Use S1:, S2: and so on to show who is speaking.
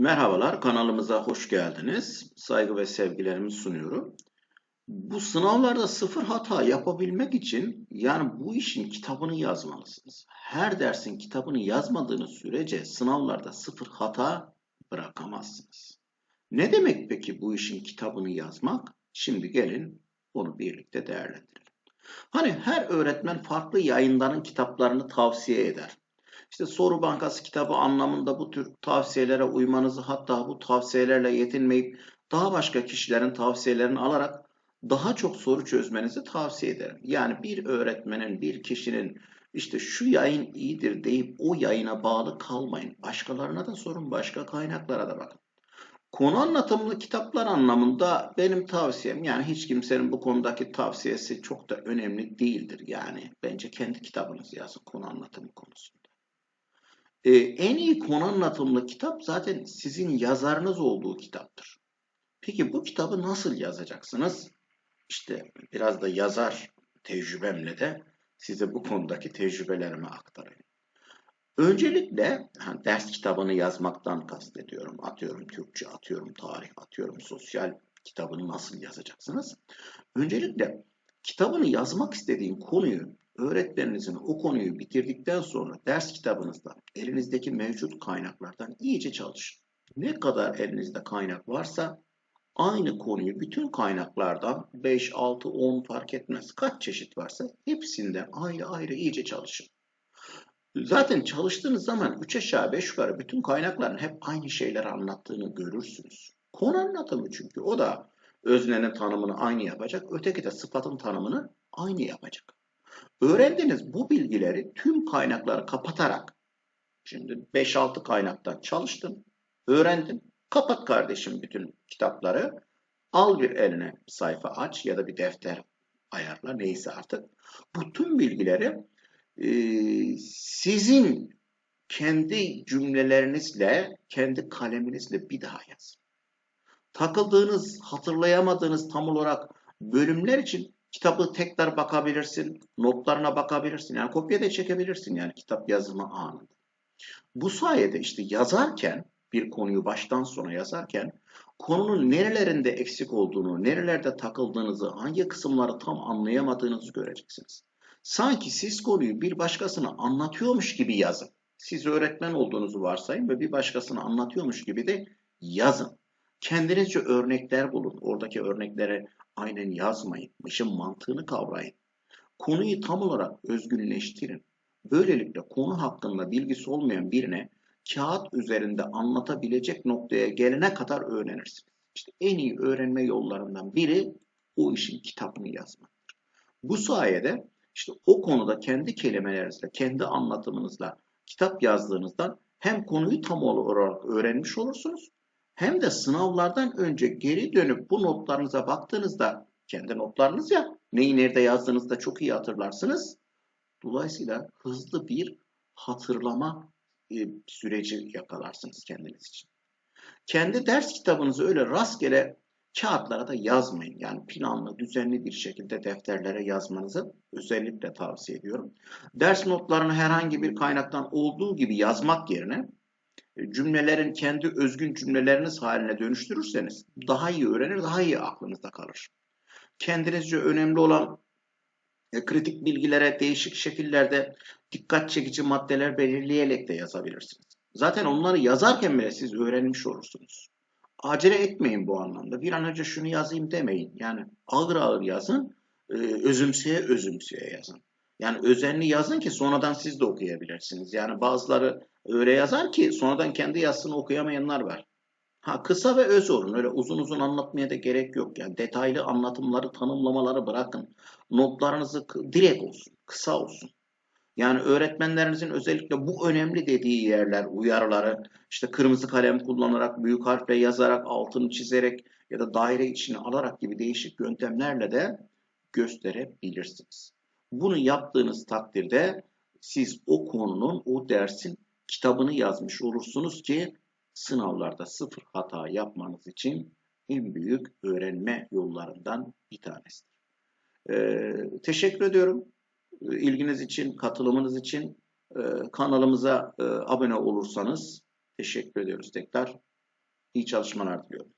S1: Merhabalar, kanalımıza hoş geldiniz. Saygı ve sevgilerimi sunuyorum. Bu sınavlarda sıfır hata yapabilmek için yani bu işin kitabını yazmalısınız. Her dersin kitabını yazmadığınız sürece sınavlarda sıfır hata bırakamazsınız. Ne demek peki bu işin kitabını yazmak? Şimdi gelin onu birlikte değerlendirelim. Hani her öğretmen farklı yayınların kitaplarını tavsiye eder. İşte soru bankası kitabı anlamında bu tür tavsiyelere uymanızı hatta bu tavsiyelerle yetinmeyip daha başka kişilerin tavsiyelerini alarak daha çok soru çözmenizi tavsiye ederim. Yani bir öğretmenin, bir kişinin işte şu yayın iyidir deyip o yayına bağlı kalmayın. Başkalarına da sorun, başka kaynaklara da bakın. Konu anlatımlı kitaplar anlamında benim tavsiyem yani hiç kimsenin bu konudaki tavsiyesi çok da önemli değildir. Yani bence kendi kitabınızı yazın konu anlatımı konusunda. Ee, en iyi konu anlatımlı kitap zaten sizin yazarınız olduğu kitaptır. Peki bu kitabı nasıl yazacaksınız? İşte biraz da yazar tecrübemle de size bu konudaki tecrübelerimi aktarayım. Öncelikle ha, ders kitabını yazmaktan kastediyorum. Atıyorum Türkçe, atıyorum tarih, atıyorum sosyal kitabını nasıl yazacaksınız? Öncelikle kitabını yazmak istediğin konuyu öğretmeninizin o konuyu bitirdikten sonra ders kitabınızda elinizdeki mevcut kaynaklardan iyice çalışın. Ne kadar elinizde kaynak varsa aynı konuyu bütün kaynaklardan 5, 6, 10 fark etmez kaç çeşit varsa hepsinden ayrı ayrı iyice çalışın. Zaten çalıştığınız zaman 3 aşağı 5 yukarı bütün kaynakların hep aynı şeyleri anlattığını görürsünüz. Konu anlatımı çünkü o da öznenin tanımını aynı yapacak, öteki de sıfatın tanımını aynı yapacak. Öğrendiğiniz bu bilgileri tüm kaynakları kapatarak şimdi 5-6 kaynaktan çalıştın, öğrendin. Kapat kardeşim bütün kitapları. Al bir eline sayfa aç ya da bir defter ayarla neyse artık. Bu tüm bilgileri e, sizin kendi cümlelerinizle, kendi kaleminizle bir daha yazın. Takıldığınız, hatırlayamadığınız tam olarak bölümler için Kitabı tekrar bakabilirsin, notlarına bakabilirsin. Yani kopya da çekebilirsin yani kitap yazımı anında. Bu sayede işte yazarken bir konuyu baştan sona yazarken konunun nerelerinde eksik olduğunu, nerelerde takıldığınızı, hangi kısımları tam anlayamadığınızı göreceksiniz. Sanki siz konuyu bir başkasına anlatıyormuş gibi yazın. Siz öğretmen olduğunuzu varsayın ve bir başkasına anlatıyormuş gibi de yazın. Kendinizce örnekler bulun. Oradaki örneklere aynen yazmayın. İşin mantığını kavrayın. Konuyu tam olarak özgünleştirin. Böylelikle konu hakkında bilgisi olmayan birine kağıt üzerinde anlatabilecek noktaya gelene kadar öğrenirsiniz. İşte en iyi öğrenme yollarından biri o işin kitabını yazmaktır. Bu sayede işte o konuda kendi kelimelerinizle, kendi anlatımınızla kitap yazdığınızdan hem konuyu tam olarak öğrenmiş olursunuz hem de sınavlardan önce geri dönüp bu notlarınıza baktığınızda kendi notlarınız ya neyi nerede yazdığınızda çok iyi hatırlarsınız. Dolayısıyla hızlı bir hatırlama e, süreci yakalarsınız kendiniz için. Kendi ders kitabınızı öyle rastgele kağıtlara da yazmayın. Yani planlı, düzenli bir şekilde defterlere yazmanızı özellikle tavsiye ediyorum. Ders notlarını herhangi bir kaynaktan olduğu gibi yazmak yerine cümlelerin kendi özgün cümleleriniz haline dönüştürürseniz daha iyi öğrenir, daha iyi aklınızda kalır. Kendinizce önemli olan e, kritik bilgilere değişik şekillerde dikkat çekici maddeler belirleyerek de yazabilirsiniz. Zaten onları yazarken bile siz öğrenmiş olursunuz. Acele etmeyin bu anlamda. Bir an önce şunu yazayım demeyin. Yani ağır ağır yazın, e, özümseye özümseye yazın. Yani özenli yazın ki sonradan siz de okuyabilirsiniz. Yani bazıları öyle yazar ki sonradan kendi yazısını okuyamayanlar var. Ha kısa ve öz olun. Öyle uzun uzun anlatmaya da gerek yok. Yani detaylı anlatımları, tanımlamaları bırakın. Notlarınızı direkt olsun, kısa olsun. Yani öğretmenlerinizin özellikle bu önemli dediği yerler, uyarıları işte kırmızı kalem kullanarak, büyük harfle yazarak, altını çizerek ya da daire içine alarak gibi değişik yöntemlerle de gösterebilirsiniz. Bunu yaptığınız takdirde siz o konunun, o dersin kitabını yazmış olursunuz ki sınavlarda sıfır hata yapmanız için en büyük öğrenme yollarından bir tanesidir. Ee, teşekkür ediyorum ilginiz için, katılımınız için. Ee, kanalımıza e, abone olursanız teşekkür ediyoruz tekrar. İyi çalışmalar diliyorum.